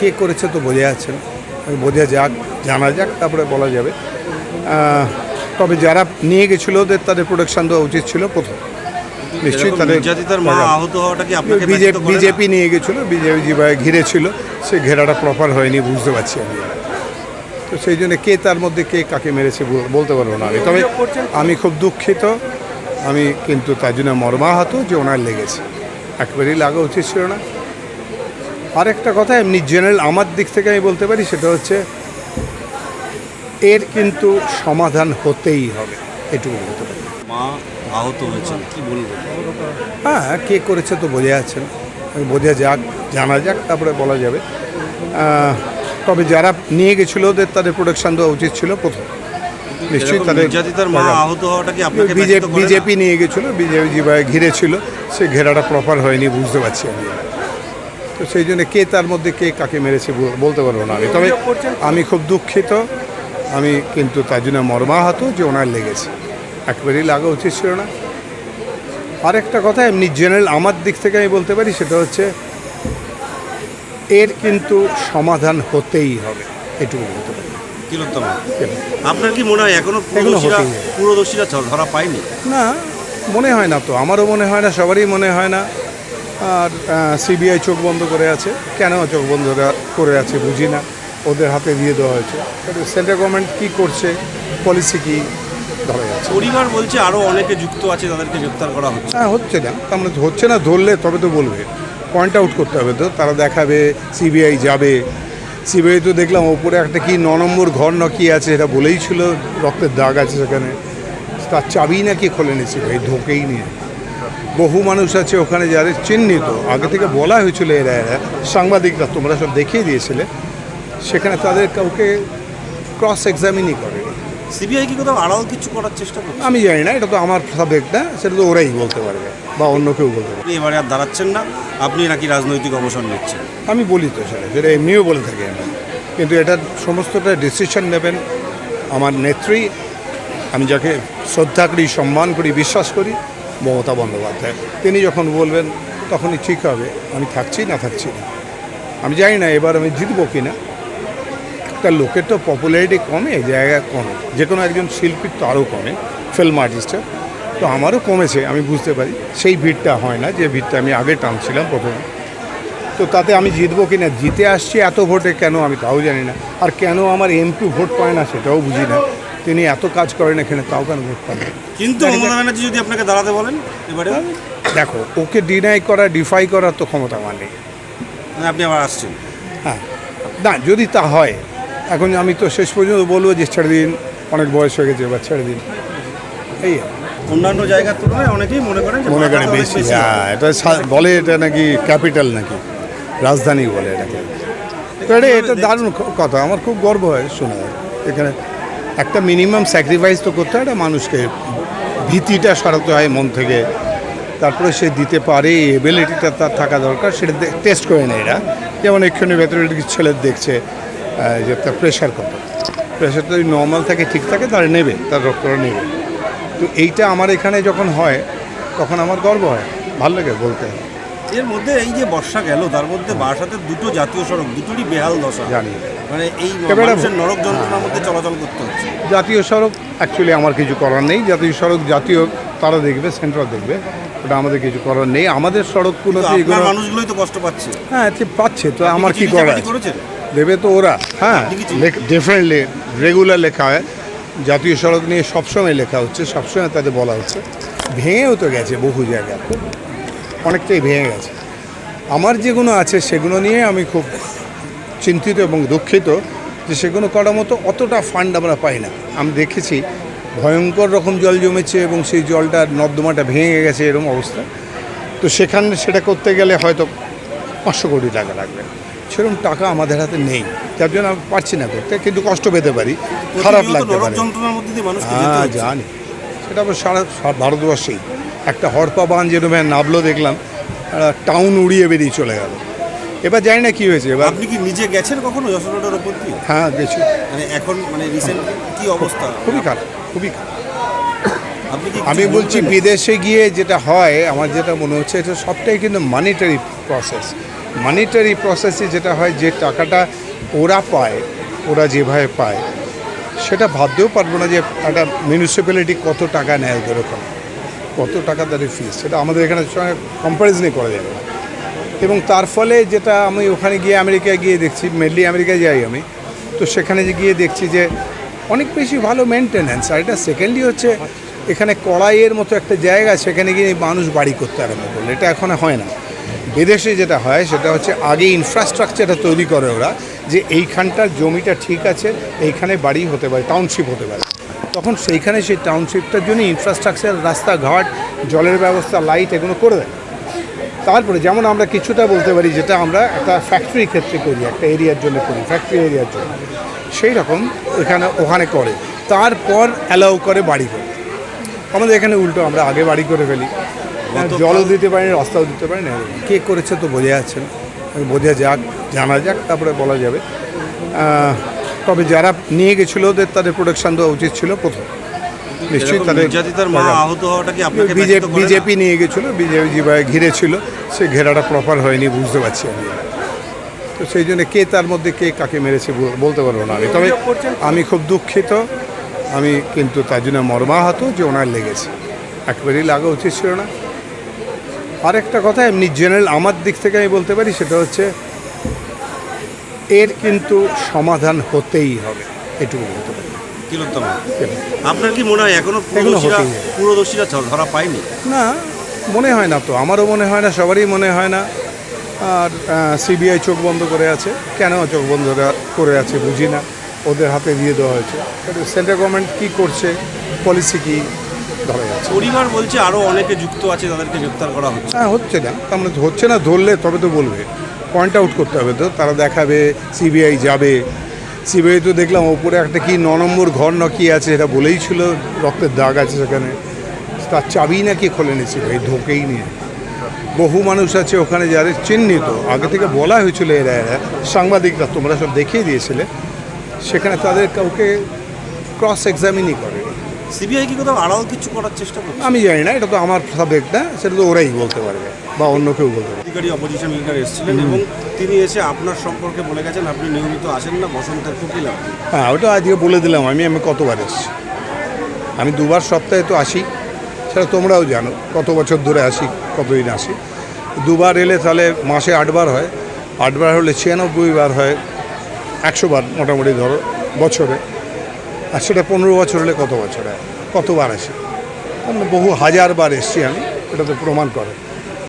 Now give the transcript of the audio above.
কে করেছে তো বোঝা যাচ্ছে না বোঝা যাক জানা যাক তারপরে বলা যাবে। তবে যারা নিয়ে গেছিল ওদের তাদের প্রোটেকশন দেওয়া উচিত ছিল প্রথম। নিশ্চয়ই তাদের? বিজেপি নিয়ে গেছিল বিজেপি যেভাবে ঘিরেছিল সে ঘেরাটা প্রপার হয়নি বুঝতে পারছি আমি। তো সেই জন্য কে তার মধ্যে কে কাকে মেরেছে বলতে পারব না আমি। তবে আমি খুব দুঃখিত আমি কিন্তু তার জন্য মর্মাহত যে ওনার লেগেছে। একবারেই লাগা উচিত ছিল না। আরেকটা কথা এমনি জেনারেল আমার দিক থেকে আমি বলতে পারি সেটা হচ্ছে এর কিন্তু সমাধান হতেই হবে এটুকু বলতে পারি। মা আহত হয়েছেন কি বলব? হ্যাঁ কে করেছে তো বোঝা যাচ্ছে না। বোঝা যাক জানা যাক তারপরে বলা যাবে। তবে যারা নিয়ে গেছিল ওদের তাদের প্রোটেকশন দেওয়া উচিত ছিল প্রথম। নিশ্চয়ই তাদের না? বিজেপি নিয়ে গেছিল বিজেপি যেভাবে ঘিরেছিল সে ঘেরাটা প্রপার হয়নি বুঝতে পারছি আমি। তো সেই জন্য কে তার মধ্যে কে কাকে মেরেছে বলতে পারব না আমি। তবে আমি খুব দুঃখিত। আমি কিন্তু তার জন্য মর্মাহত যে ওনার লেগেছে। একবারেই লাগা উচিত ছিল না। আর একটা কথা এমনি জেনারেল আমার দিক থেকে আমি বলতে পারি সেটা হচ্ছে এর কিন্তু সমাধান হতেই হবে। এটুকু বলতে পারি। তিলোত্তমা আপনার কি মনে হয় এখনও পুরোদোষীরা ধরা পায়নি? না মনে হয় না তো। আমারও মনে হয় না সবারই মনে হয় না। আর সিবিআই চোখ বন্ধ করে আছে। কেন চোখ বন্ধ করে আছে বুঝি না। ওদের হাতে দিয়ে দেওয়া হয়েছে। সেন্ট্রাল গভর্নমেন্ট কী করছে? পলিসি কী ধরা যাচ্ছে পরিবার বলছে আরও অনেকে যুক্ত আছে তাদেরকে গ্রেপ্তার করা হচ্ছে। হ্যাঁ হচ্ছে না। তার মানে হচ্ছে না ধরলে তবে তো বলবে। পয়েন্ট আউট করতে হবে তো। তারা দেখাবে সিবিআই যাবে। সিবিআই তো দেখলাম ওপরে একটা কি ন নম্বর ঘর না কী আছে এটা বলেই ছিল। রক্তের দাগ আছে সেখানে। তার চাবি নাকি খোলেনি সিবিআই ঢোকেই নিয়ে। বহু মানুষ আছে ওখানে যাদের চিহ্নিত। আগে থেকে বলা হয়েছিল এরা এরা। সাংবাদিকরা তোমরা সব দেখিয়ে দিয়েছিলে। সেখানে তাদের কাউকে ক্রস এক্সামিনই করে সিবিআই কি কোথাও আড়াল কিছু করার চেষ্টা করছে? আমি জানি না এটা তো আমার সাবজেক্ট না সেটা তো ওরাই বলতে পারবে বা অন্য কেউ বলতে পারবে। আপনি এবারে আর দাঁড়াচ্ছেন না আপনি নাকি রাজনৈতিক অবসর নিচ্ছেন। আমি বলি তো সেটা সেটা এমনিও বলে থাকি আমি। কিন্তু এটার সমস্তটা ডিসিশন নেবেন আমার নেত্রী। আমি যাকে শ্রদ্ধা করি সম্মান করি বিশ্বাস করি মমতা বন্দ্যোপাধ্যায়। তিনি যখন বলবেন, তখনই ঠিক হবে, আমি থাকছি না থাকছি না। আমি জানি না, এবার আমি জিতবো কি না একটা লোকের তো পপুলারিটি কমে, জায়গা কমে। যে কোনো একজন শিল্পীর তো আরও কমে ফিল্ম আর্টিস্টের তো আমারও কমেছে, আমি বুঝতে পারি। সেই ভিড়টা হয় না, যে ভিড়টা আমি আগে টানছিলাম প্রথমে। তো তাতে আমি জিতবো কি না জিতে আসছি এত ভোটে কেন আমি তাও জানি না। আর কেন আমার এমপি ভোট পায় না, সেটাও বুঝি না। তিনি এত কাজ করেন এখানে তাও কেন ভোট পান? না? কিন্তু মমতা ব্যানার্জি যদি আপনাকে দাঁড়াতে বলেন এবারে দেখো ওকে ডিনাই করা ডিফাই করার তো ক্ষমতা আমার নেই মানে আপনি আবার আসছেন। হ্যাঁ। না যদি তা হয় এখন আমি তো শেষ পর্যন্ত বলব যে ছেড়ে দিন অনেক বয়স হয়ে গেছে এবার ছেড়ে দিন। এই অন্যান্য জায়গার তুলনায় অনেকেই মনে করেন মনে করেন বেশি হ্যাঁ এটা বলে এটা নাকি ক্যাপিটাল নাকি? রাজধানী বলে এটাকে। এটা এটা দারুণ কথা আমার খুব গর্ব হয় শোনা। এখানে একটা মিনিমাম স্যাক্রিফাইস তো করতে হয় মানুষকে ভীতিটা সরাতে হয় মন থেকে। তারপরে সে দিতে পারে এবিলিটিটা তার থাকা দরকার, সেটা টেস্ট করে নেয় এরা। যেমন এক্ষুনি ভেতরে ছেলে দেখছে যে তার প্রেশার কত। প্রেশারটা যদি নর্মাল থাকে, ঠিক থাকে তাহলে নেবে, তার রক্তটা নেবে। তো এইটা আমার এখানে যখন হয়, তখন আমার গর্ব হয়, ভালো লাগে বলতে। এর মধ্যে এই যে বর্ষা গেল তার মধ্যে বারাসাতের দুটো জাতীয় সড়ক দুটোরই বেহাল দশা। জানি। মানে এই মানুষের নরক যন্ত্রণার মধ্যে চলাচল করতে হচ্ছে। জাতীয় সড়ক অ্যাকচুয়ালি আমার কিছু করার নেই। জাতীয় সড়ক জাতীয় তারা দেখবে সেন্ট্রাল দেখবে ওটা আমাদের কিছু করার নেই। আমাদের সড়কগুলোতে এগুলো মানুষগুলোই তো কষ্ট পাচ্ছে। হ্যাঁ পাচ্ছে তো আমার কি করার? দেবে তো ওরা হ্যাঁ ডেফিনেটলি রেগুলার লেখা হয়। জাতীয় সড়ক নিয়ে সবসময় লেখা হচ্ছে সবসময় তাদের বলা হচ্ছে। ভেঙেও তো গেছে বহু জায়গা অনেকটাই ভেঙে গেছে। আমার যেগুলো আছে সেগুলো নিয়ে আমি খুব চিন্তিত এবং দুঃখিত যে সেগুলো করার মতো অতটা ফান্ড আমরা পাই না। আমি দেখেছি ভয়ঙ্কর রকম জল জমেছে এবং সেই জলটা নর্দমাটা ভেঙে গেছে এরকম অবস্থা। তো সেখানে সেটা করতে গেলে হয়তো পাঁচশো কোটি টাকা লাগবে। সেরকম টাকা আমাদের হাতে নেই। যার জন্য আমি পারছি না করতে কিন্তু কষ্ট পেতে পারি। খারাপ লাগতে পারে। হ্যাঁ জানি। সেটা আবার সারা ভারতবর্ষেই। একটা হরপা বান যেরকম নামলো দেখলাম টাউন উড়িয়ে বেরিয়ে চলে গেল। এবার জানি না কি হয়েছে এবার আপনি কি নিজে গেছেন কখনো যশোর রোডের ওপর দিয়ে? হ্যাঁ গেছি। মানে এখন মানে রিসেন্ট কি অবস্থা? খুবই খারাপ খুবই খারাপ। আমি বলছি বিদেশে গিয়ে যেটা হয় আমার যেটা মনে হচ্ছে এটা সবটাই কিন্তু মানিটারি প্রসেস মানিটারি প্রসেসে যেটা হয় যে টাকাটা ওরা পায় ওরা যেভাবে পায় সেটা ভাবতেও পারব না যে একটা মিউনিসিপ্যালিটি কত টাকা নেয় ওদের ওখানে। কত টাকা তাদের ফিস সেটা আমাদের এখানে সঙ্গে কম্প্যারিজনই করা যাবে না। এবং তার ফলে যেটা আমি ওখানে গিয়ে আমেরিকায় গিয়ে দেখছি মেনলি আমেরিকায় যাই আমি, তো সেখানে যে গিয়ে দেখছি যে অনেক বেশি ভালো মেনটেন্যান্স আর এটা সেকেন্ডলি হচ্ছে, এখানে কড়াইয়ের মতো একটা জায়গা, সেখানে গিয়ে মানুষ বাড়ি করতে আরম্ভ করল। এটা এখন হয় না। বিদেশে যেটা হয়, সেটা হচ্ছে আগে ইনফ্রাস্ট্রাকচারটা তৈরি করে ওরা, যে এইখানটার জমিটা ঠিক আছে, এইখানে বাড়ি হতে পারে টাউনশিপ হতে পারে। তখন সেইখানে সেই টাউনশিপটার জন্য ইনফ্রাস্ট্রাকচার রাস্তাঘাট জলের ব্যবস্থা লাইট এগুলো করে দেয়। তারপরে যেমন আমরা কিছুটা বলতে পারি যেটা আমরা একটা ফ্যাক্টরি ক্ষেত্রে করি একটা এরিয়ার জন্য করি ফ্যাক্টরি এরিয়ার জন্য। সেই রকম এখানে ওখানে করে তারপর অ্যালাউ করে বাড়ি করে। আমাদের এখানে উল্টো আমরা আগে বাড়ি করে ফেলি। জলও দিতে পারি না রাস্তাও দিতে পারি না কে করেছে তো বোঝা যাচ্ছে না। বোঝা যাক জানা যাক তারপরে বলা যাবে। তবে যারা নিয়ে গেছিল ওদের তাদের প্রোটেকশন দেওয়া উচিত ছিল প্রথম। নিশ্চয়ই তাদের করে বিজেপি নিয়ে গেছিল বিজেপি যেভাবে ঘিরেছিল সে ঘেরাটা প্রপার হয়নি বুঝতে পারছি আমি। তো সেই জন্য কে তার মধ্যে কে কাকে মেরেছে বলতে পারব না আমি। তবে আমি খুব দুঃখিত আমি কিন্তু তার জন্য মর্মাহত যে ওনার লেগেছে। একেবারেই লাগা উচিত ছিল না। আরেকটা কথা এমনি জেনারেল আমার দিক থেকে আমি বলতে পারি সেটা হচ্ছে এর কিন্তু সমাধান হতেই হবে। এটুকু বলতে পারি। তিলোত্তমা আপনার কি মনে হয় এখনও পুরোদোষীরা ধ- ধরা পায়নি? না মনে হয় না তো। আমারও মনে হয় না সবারই মনে হয় না। আর সিবিআই চোখ বন্ধ করে আছে। কেন চোখ বন্ধ করে- করে আছে বুঝি না। ওদের হাতে দিয়ে দেওয়া হয়েছে। সেন্ট্রাল গভর্নমেন্ট কী করছে পলিসি কী ধরা যাচ্ছে পরিবার বলছে আরও অনেকে যুক্ত আছে তাদেরকে গ্রেপ্তার করা হচ্ছে। হ্যাঁ হচ্ছে না। তার মানে হচ্ছে না ধরলে তবে তো বলবে। পয়েন্ট আউট করতে হবে তো, তারা দেখাবে সিবিআই যাবে। সিবিআই তো দেখলাম ওপরে একটা কি ন নম্বর ঘর না কি আছে এটা বলেই ছিল, রক্তের দাগ আছে সেখানে। তার চাবি নাকি খোলেনি সিবিআই ঢোকেই নিয়ে। বহু মানুষ আছে ওখানে যাদের চিহ্নিত। আগে থেকে বলা হয়েছিল এরা এরা। সাংবাদিকরা তোমরা সব দেখিয়ে দিয়েছিলে। সেখানে তাদের কাউকে ক্রস এক্সামিনই করে সিবিআই কি কোথাও আড়াল কিছু করার চেষ্টা করছে? আমি জানি না এটা তো আমার সাবজেক্ট না সেটা তো ওরাই বলতে পারবে বা অন্য কেউ বলতে পারবে। অধিকারী অপোজিশন লিডার এসেছিলেন এবং তিনি এসে আপনার সম্পর্কে বলে গেছেন আপনি নিয়মিত আসেন না বসন্তের কুকিল হ্যাঁ ওটা আজকে বলে দিলাম আমি আমি কতবার এসেছি। আমি দুবার সপ্তাহে তো আসি সেটা তোমরাও জানো কত বছর ধরে আসি কতদিন আসি। দুবার এলে তাহলে মাসে আটবার হয় আটবার হলে ছিয়ানব্বই বার হয় একশো বার মোটামুটি ধরো বছরে। আর সেটা পনেরো বছর হলে কত বছর কতবার আসে? মানে বহু হাজার বার এসছি আমি, এটা তো প্রমাণ করে।